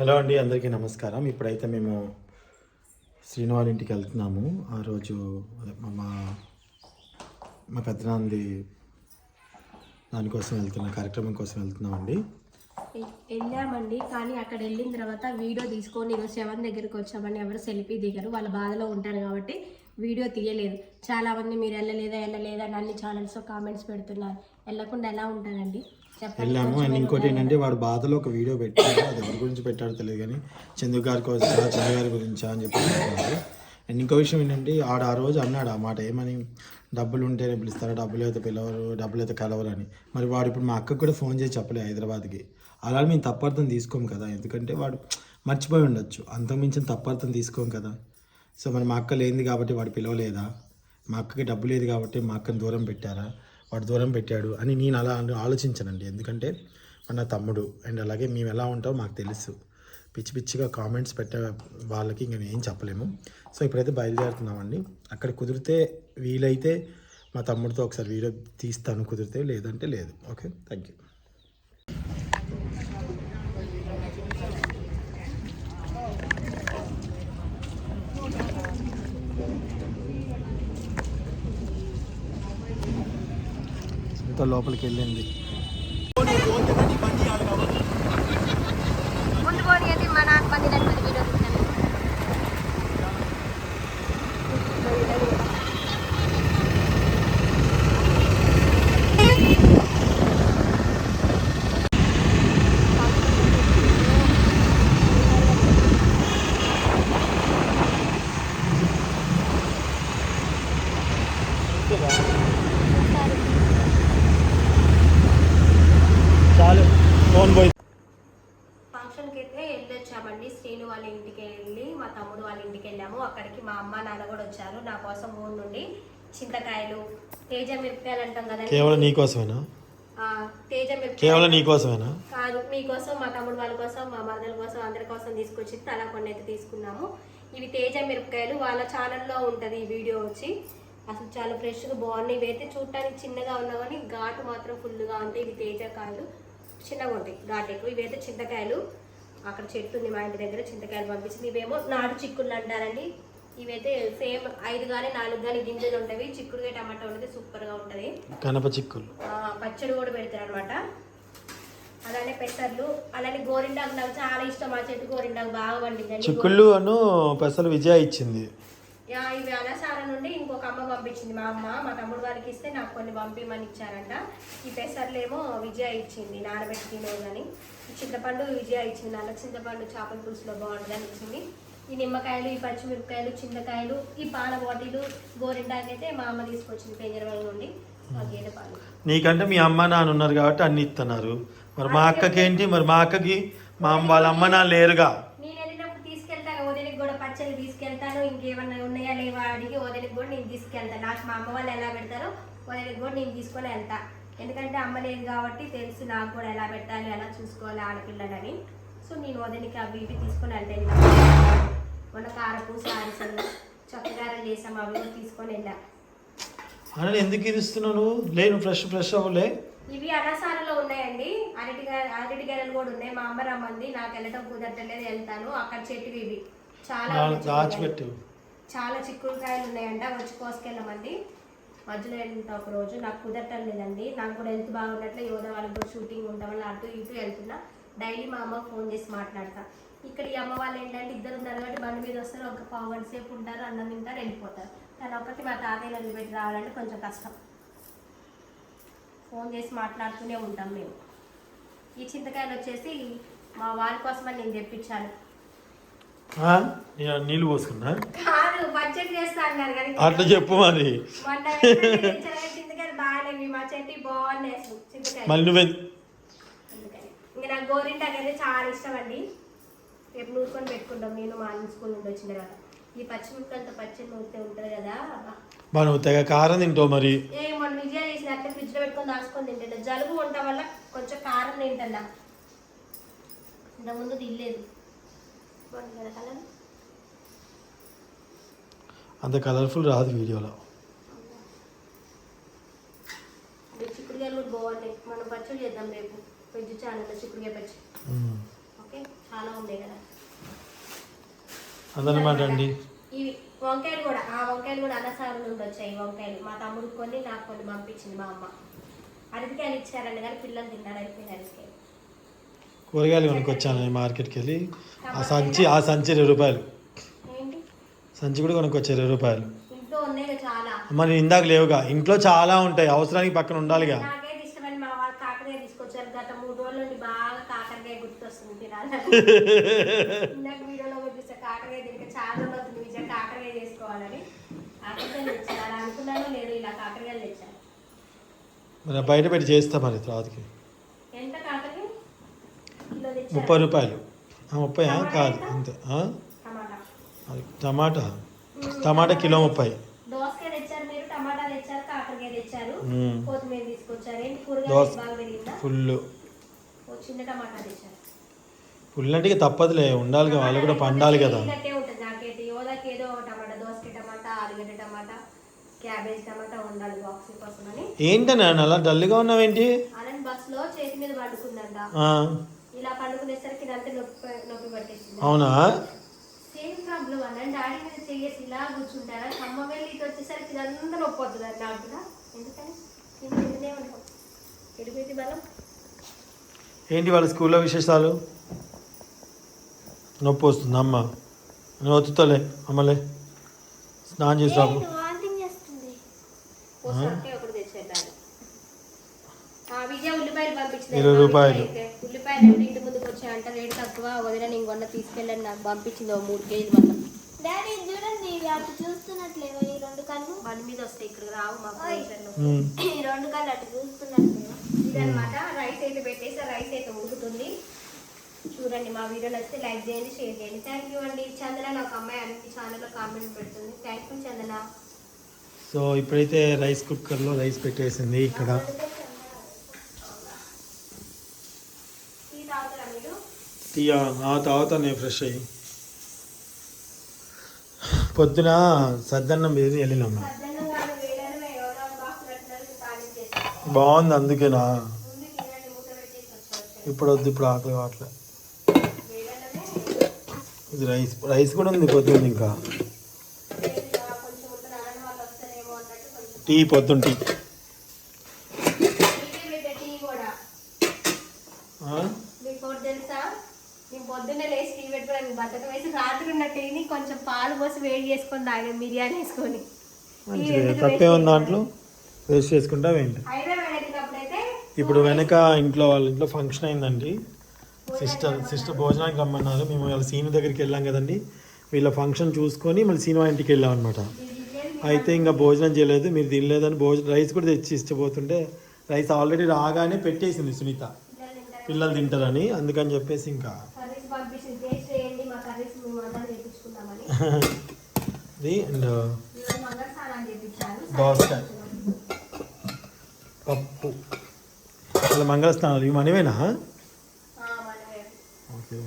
Hello అండి అందరికీ నమస్కారం. ఇప్పుడైతే మేము శ్రీను ఇంటికి వెళ్తున్నాము. ఆ రోజు మా మా- పెద్దనాంది దానికోసం వెళ్తున్న కార్యక్రమం కోసం వెళ్తున్నామండి. వెళ్ళామండి. కానీ అక్కడ వెళ్ళిన తర్వాత వీడియో తీసుకొని ఈరోజు సెవెన్ దగ్గరికి వచ్చామని ఎవరు సెల్ఫీ దిగరు. వాళ్ళ బాధలో ఉంటారు కాబట్టి వీడియో తీయలేదు. చాలామంది మీరు వెళ్ళలేదా వెళ్ళలేదా అని అన్ని ఛానల్స్లో కామెంట్స్ పెడుతున్నారు. వెళ్ళకుండా ఎలా ఉంటారండి? వెళ్ళాము. అండ్ ఇంకోటి ఏంటంటే వాడు బాధలో ఒక వీడియో పెట్టాడు. అది ఎవరి గురించి పెట్టాడో తెలియదు కానీ చందు గారి కోసం చందు గారి గురించా అని చెప్పి. అండ్ ఇంకో విషయం ఏంటంటే ఆడ ఆ రోజు అన్నాడు ఆ మాట ఏమని? డబ్బులు ఉంటేనే పిలుస్తారా? డబ్బులు అయితే పిలవరు డబ్బులు అయితే కలవరు అని. మరి వాడు ఇప్పుడు మా అక్కకు కూడా ఫోన్ చేసి చెప్పలే హైదరాబాద్కి. అలా మేము తప్పర్థం తీసుకోం కదా. ఎందుకంటే వాడు మర్చిపోయి ఉండొచ్చు. అంతకుమించిన తప్పర్థం తీసుకోం కదా. సో మరి మా అక్క లేనిది కాబట్టి వాడు పిలవలేదా? మా అక్కకి డబ్బు లేదు కాబట్టి మా అక్కని దూరం పెట్టారా? వాడు దూరం పెట్టాడు అని నేను అలా అని ఎందుకంటే మన తమ్ముడు అండ్ అలాగే మేము ఎలా ఉంటామో మాకు తెలుసు. పిచ్చి పిచ్చిగా కామెంట్స్ పెట్టే వాళ్ళకి ఇంకా నేను ఏం చెప్పలేము. సో ఇప్పుడైతే బయలుదేరుతున్నామండి. అక్కడ కుదిరితే వీలైతే మా తమ్ముడితో ఒకసారి వీడియో తీస్తాను. కుదిరితే లేదంటే లేదు. ఓకే? థ్యాంక్ యూ ఇంత లోపలికి వెళ్ళింది. ముందు పోనీ అయితే మా నాన్న పని వీడియో తీస్తాను చాలు ఫోన్ పోయి ఫంక్షన్కి అయితే వెళ్ళొచ్చామండి శ్రీను వాళ్ళ ఇంటికి వెళ్ళి మా తమ్ముడు వాళ్ళ ఇంటికి వెళ్ళాము. అక్కడికి మా అమ్మ నాన్న కూడా వచ్చారు. నా కోసం ఊరు నుండి చింతకాయలు తేజ మిరపకాయలు అంటాం కేవలం ఆ, తేజ మిరపకాయలు కేవలం కాదు మీకోసం మా తమ్ముడు వాళ్ళ కోసం మా మరదల కోసం అందరి కోసం తీసుకొచ్చి తలా కొన్ని అయితే తీసుకున్నాము. ఇవి తేజ మిరపకాయలు. వాళ్ళ ఛానల్లో ఉంటుంది ఈ వీడియో వచ్చి. అసలు చాలా ఫ్రెష్గా బాగున్నాయి. ఇవి అయితే చూడటానికి చిన్నగా ఉన్నా కానీ ఘాటు మాత్రం ఫుల్గా ఉంటాయి. ఇవి తేజ కాయలు. చిన్నగా ఉంటాయి ఘాటు ఎక్కువ. ఇవైతే చింతకాయలు. అక్కడ చెట్టు ఉంది మా ఇంటి దగ్గర చింతకాయలు పంపించింది ఇవేమో నాటు చిక్కుళ్ళు అంటారండి. ఇవైతే సేమ్ ఐదు కానీ నాలుగు కానీ గింజలు ఉంటాయి. చిక్కుడుగా టమాటా ఉంటుంది సూపర్గా ఉంటుంది. కనప చిక్కులు పచ్చడి కూడా పెడతారు అనమాట అలానే పెసర్లు అలానే గోరింటాకు నాకు చాలా ఇష్టం. ఆ చెట్టు గోరింటాకు బాగా పండిందండి చిక్కుళ్ళు అను పెసలు విజయ ఇచ్చింది. యా, ఇవి నుండి ఇంకొక అమ్మ పంపించింది మా అమ్మ. మా తమ్ముడు వారికి ఇస్తే నాకు కొన్ని పంపిమని ఇచ్చారంట. ఈ పెసర్లు ఏమో విజయ ఇచ్చింది నానబెట్టి తినోదని ఈ చింతపండు విజయ ఇచ్చింది నల్ల చింతపండు చేపల పులుసులో బాగుంటుందని ఇచ్చింది. ఈ నిమ్మకాయలు ఈ పచ్చిమిరపకాయలు చింతకాయలు ఈ పాల బాటిల్ గోరింటాకి అయితే మా అమ్మ తీసుకొచ్చింది పెంజరవల్ నుండి. గేదె పాలు నీకంటే మీ అమ్మ నాన్న ఉన్నారు కాబట్టి అన్ని ఇస్తున్నారు మరి మా అక్కకి ఏంటి మరి మా అక్కకి మా అమ్మ- వాళ్ళ అమ్మ నాన్న లేరుగా నేను వెళ్ళినప్పుడు తీసుకెళ్తాను వదిలికి కూడా పచ్చడి తీసుకెళ్తాను ఇంకేమన్నా ఉన్నాయా లేవా అడిగి వదిలికి తీసుకెళ్తాను నాకు మా అమ్మ వాళ్ళు ఎలా పెడతారో వదిలికి కూడా నేను తీసుకొని వెళ్తా. ఎందుకంటే అమ్మ లేదు కాబట్టి తెలుసు నాకు కూడా ఎలా పెట్టాలి ఎలా చూసుకోవాలి ఆడపిల్లలని సో నేను వదిలికి అవి ఇవి తీసుకొని వెళ్తాను మొన్న కారపు సారీసలు చక్కగారలు చేసాం అవి కూడా తీసుకొని వెళ్ళా. ఎందుకు లేను ఫ్రెష్ ఫ్రెష్ అవ్వలే. ఇవి అనసారలో ఉన్నాయండి. అరటి అరటి గెలలు కూడా ఉన్నాయి. మా అమ్మ రమ్మంది నాకు వెళ్ళటం కుదరట్లేదు వెళ్తాను. అక్కడ చెట్టు ఇవి. చాలా. దాచిపెట్టు. చాలా చిక్కుడుకాయలు ఉన్నాయంట. వచ్చి కోసుకెళ్ళమండి. మధ్యలో వెళ్తా ఒక రోజు నాకు కుదరటం లేదండి. నాకు కూడా హెల్త్ బాగున్నట్లు యోధ వాళ్ళతో షూటింగ్ ఉండమని అటు ఇటు వెళ్తున్నా. డైలీ మా అమ్మ ఫోన్ చేసి మాట్లాడతా. ఇక్కడ ఈ అమ్మ వాళ్ళు ఏంటంటే ఇద్దరు ఉన్నారు కాబట్టి బండి మీద వస్తారు. ఒక పావు గంట సేపు ఉంటారు. అన్నం తింటారు వెళ్ళిపోతారు. కానీ ఒకటి మా తాతయ్యలు పెట్టి రావాలంటే కొంచెం కష్టం. ఫోన్ చేసి మాట్లాడుతూనే ఉంటాం మేము. ఈ చింతకాయలు వచ్చేసి మా వారి కోసమని నేను తెప్పించాను. నీళ్ళు పోసుకున్నా? అట్లా చెప్పు మరి. మళ్ళీ నువ్వే నాకు గోరింటాకు అయితే చాలా ఇష్టం అండి. రేపు నూరుకొని పెట్టుకుంటాం నేను మా స్కూల్ నుండి వచ్చిన తర్వాత. ఈ పచ్చిమిరపకాయలతో పచ్చడి నూరితే ఉంటుంది కదా నువ్వు తెగ కారం తింటావు మరి. ఏ మన విజయ చేసిన అట్లా ఫ్రిడ్జ్లో పెట్టుకొని దాచుకొని జలుబు ఉండటం వల్ల కొంచెం కారం తింటా ఇంతకుముందు తినలేదు. అంత కలర్ఫుల్ రాదు వీడియోలో. చిక్కుడుకాయలు మనం పచ్చడి చేద్దాం రేపు. వెజ్ ఛానల్ చిక్కుడుకాయ పచ్చడి. ఓకే? చాలా ఉన్నాయి కదా. అదనమాట అండి. ఇవి వంకాయలు కూడా. ఆ వంకాయలు కూడా అన్నసారం నుండి వచ్చాయి వంకాయలు. మా తమ్ముడు కొన్ని నాకు కొన్ని పంపించింది మా అమ్మ. అరటికాయలు ఇచ్చారండి కానీ పిల్లలు తిన్నారు అయిపోయింది అరటికాయలు. కూరగాయలు కొనుక్కొచ్చాను నేను మార్కెట్కి వెళ్ళి ఆ సంచి ఆ సంచి ఇరవై రూపాయలు. సంచి కూడా కొనుక్కొచ్చి ఇరవై రూపాయలు. మరి ఇందాక లేవుగా. ఇంట్లో చాలా ఉంటాయి. అవసరానికి పక్కన ఉండాలిగా. మరి బయట పెట్టి చేస్తా మరి తర్వాతకి ఎంత కాకరకాయ కిలో తెచ్చారు ముప్పై రూపాయలు. ముప్పై? కాదు అంతే? టమాటా అది టమాటా. టమాటా కిలో ముప్పై. ఫుల్ ఫుల్ అంటే తప్పదులే ఉండాలి వాళ్ళు కూడా పండాలి కదా. ఇలాంటి ఉంటుంది నాకైతే యోదాకి ఏదో ఒక టమాటా దోసకాయ టమాటా ఆలుగడ్డ టమాటా క్యాబేజ్ టమాటా ఉండాలి బాక్స్ కోసం అని. ఏంటని అలా డల్గా ఉన్నావేంటి? బస్లో చేతి మీద పండుకుందంట. ఇదంతా నొప్పి నొప్పి పట్టేసింది. అవునా? సేమ్ ప్రాబ్లం అన్న డాడీ మీద చెయ్యేసి ఇలా కూర్చుంటారా? అమ్మ వెళ్ళి ఇటు వచ్చేసరికి ఇదంతా నొప్పి అవుతుంది అది నాకు కూడా. ఎందుకని? నేను తింటూనే ఉంటాం ఎడిపోయింది బలం? ఏంటి వాళ్ళ స్కూల్లో విశేషాలు? నొప్పి వస్తుంది అమ్మ. ఒత్తుతలే అమ్మలే. స్నానం చేసి ఇరవై రూపాయలు. తక్కువ వదిన నేను కొన్న తీసుకెళ్ళండి నాకు పంపించింది ఓ మూడు కేజీలు మళ్ళీ డాడీ చూడండి ఇవి అటు చూస్తున్నట్లేవో ఈ రెండు కళ్ళు. బండి మీద వస్తాయి ఇక్కడ రావు మా ఓయ్. ఫ్రెండ్స్లో ఉమ్. ఈ రెండు కళ్ళు అటు చూస్తున్నట్లేవో. ఇదన్నమాట. రైస్ అయితే పెట్టేసి రైస్ అయితే ఉడుకుతుంది. చూడండి మా వీడియో నచ్చితే లైక్ చేయండి షేర్ చేయండి. థ్యాంక్ యూ అండి. చందన నాకు అమ్మాయి అన్ని ఛానల్లో కామెంట్ పెడుతుంది. Thank you Chandana. సో ఇప్పుడైతే రైస్ కుక్కర్లో రైస్ పెట్టేసింది ఇక్కడ టీ తాగుతారా మీరు ఇక ఆ తర్వాత నేను ఫ్రెష్ అయ్యి. పొద్దున సద్దన్నం వేసి వెళ్ళినమ్మా బాగుంది అందుకేనా? ఇప్పుడు వద్దు ఇప్పుడు ఆకలి కావట్లే ఇది రైస్ రైస్ కూడా ఉంది పొద్దున్న ఇంకా. టీ పొద్దున్న టీ మీకే పెట్టే టీ కూడా ఆ? మీకు ఒకటి తెలుసా నేను పొద్దున్నే లేచి టీ పెట్టుకోవడానికి బద్దకం వేసి రాత్రి ఉన్న టీని కొంచెం పాలు పోసి వేడి చేసుకొని తాగాను మిరియాలు వేసుకొని. మంచిది. తప్పే ఉంది దాంట్లో? వేస్ట్ చేసుకుంటా ఇప్పుడు వెనక ఇంట్లో వాళ్ళ ఇంట్లో ఫంక్షన్ అయిందండి. సిస్టర్ సిస్టర్ భోజనానికి రమ్మన్నారు. మేము వాళ్ళ సీను దగ్గరికి వెళ్ళాం కదండి. వీళ్ళ ఫంక్షన్ చూసుకొని మళ్ళీ సీను వాళ్ళ ఇంటికి వెళ్ళాం అనమాట అయితే ఇంకా భోజనం చేయలేదు. మీరు తినలేదని భోజనం రైస్ కూడా తెచ్చి ఇష్టపోతుంటే రైస్ ఆల్రెడీ రాగానే పెట్టేసింది సునీత. పిల్లలు తింటారని. అందుకని చెప్పేసి ఇంకా ఇది అండ్ దోసకాయ పప్పు. అసలు మంగళ స్నానాలు ఇవి మనమేనా మనమే ఓకే.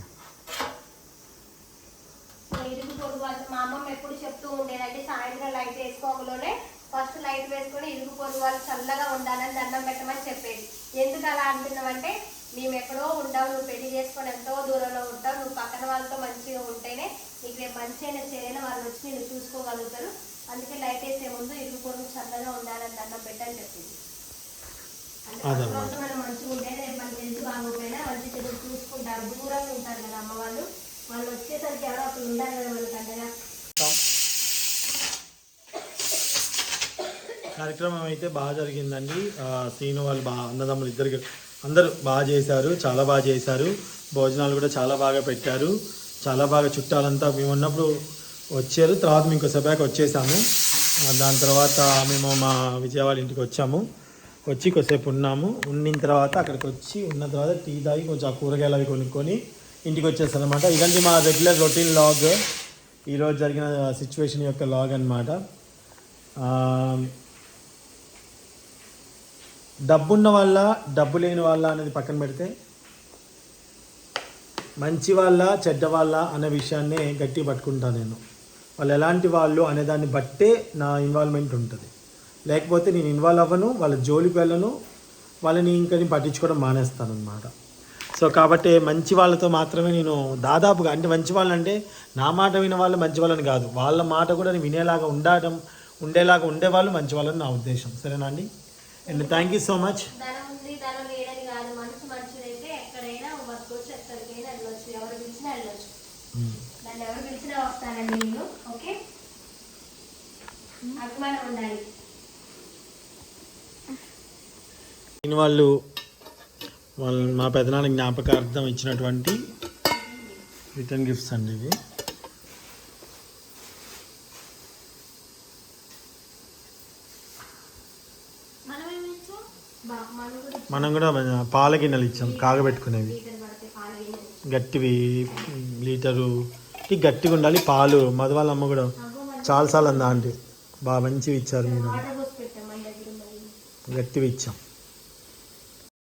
ఇరుగు పొరుగు వాళ్ళు మా అమ్మమ్మ ఎప్పుడు చెప్తూ ఉండేదంటే సాయంత్రం లైట్ వేసుకోకలోనే ఫస్ట్ లైట్ వేసుకొని ఇరుగు పొరుగు వాళ్ళు చల్లగా ఉండాలని దండం పెట్టమని చెప్పేది. ఎందుకు అలా అంటున్నామంటే మేము ఎక్కడో ఉంటావు నువ్వు పెళ్ళి చేసుకొని ఎంతో దూరంలో ఉంటావు నువ్వు పక్కన వాళ్ళతో మంచిగా ఉంటేనే నీకు రేపు మంచి అయిన చేయని వాళ్ళు వచ్చి నేను చూసుకోగలుగుతారు. అందుకే లైట్ వేసే ముందు ఇరుగు పొరుగు చల్లగా ఉండాలని దండం పెట్టని చెప్పింది. మనం మంచిగా ఉంటే రేపు మనకి హెల్త్ బాగోపోయినా మంచి చెడు చూసుకుంటారు. దూరంగా ఉంటారు కదా అమ్మ వాళ్ళు వాళ్ళు వచ్చేసరికి ఎవరో అక్కడ ఉండాలి కదా కార్యక్రమం అయితే బాగా జరిగిందండి. సీను వాళ్ళు బాగా అన్నదమ్ములు ఇద్దరికి అందరూ బాగా చేశారు. చాలా బాగా చేశారు. భోజనాలు కూడా చాలా బాగా పెట్టారు. చాలా బాగా చుట్టాలంతా మేము ఉన్నప్పుడు వచ్చారు. తర్వాత మేము కొద్దిసేపాక వచ్చేసాము. దాని తర్వాత మేము మా విజయవాడ ఇంటికి వచ్చాము. వచ్చి కొద్దిసేపు ఉన్నాము. ఉన్న తర్వాత అక్కడికి వచ్చి ఉన్న తర్వాత టీ తాగి కొంచెం కూరగాయలు అవి కొనుక్కొని ఇంటికి వచ్చేస్తాను అనమాట ఇదండి మా రెగ్యులర్ రొటీన్ లాగ్. ఈరోజు జరిగిన సిచ్యువేషన్ యొక్క లాగ్ అనమాట డబ్బున్న వాళ్ళ డబ్బు లేని వాళ్ళ అనేది పక్కన పెడితే మంచి వాళ్ళ చెడ్డ వాళ్ళ అనే విషయాన్ని గట్టి పట్టుకుంటాను నేను. వాళ్ళు ఎలాంటి వాళ్ళు అనే దాన్ని బట్టే నా ఇన్వాల్వ్మెంట్ ఉంటుంది. లేకపోతే నేను ఇన్వాల్వ్ అవ్వను వాళ్ళ జోలికి వెళ్ళను వాళ్ళని ఇంకా నేను పట్టించుకోవడం మానేస్తాను అనమాట సో కాబట్టి మంచి వాళ్ళతో మాత్రమే నేను దాదాపుగా అంటే మంచి వాళ్ళు అంటే నా మాట వినే వాళ్ళు మంచి వాళ్ళని కాదు. వాళ్ళ మాట కూడా నేను వినేలాగా ఉండటం ఉండేలాగా ఉండేవాళ్ళు మంచి వాళ్ళని నా ఉద్దేశం. సరేనా అండి? And thank you so much పిలిచినా వెళ్ళొచ్చు. దాన్ని ఎవరు పిలిచినా వస్తానండి నేను ఓకే? అభిమానం ఉండాలి. నేను వాళ్ళు వాళ్ళు మా పెదనాన్న జ్ఞాపకార్థం ఇచ్చినటువంటి రిటర్న్ గిఫ్ట్స్ అండి ఇవి. మనం కూడా పాల గిన్నెలు ఇచ్చాం కాగబెట్టుకునేవి లీటర్ పడితే పాలు వేయాలి. గట్టివి లీటరు గట్టిగా ఉండాలి పాలు. మధు వాళ్ళ అమ్మ కూడా చాలాసార్లు అందా ఆంటీ బాగా మంచివి ఇచ్చారు మీరు. గట్టివి ఇచ్చాం.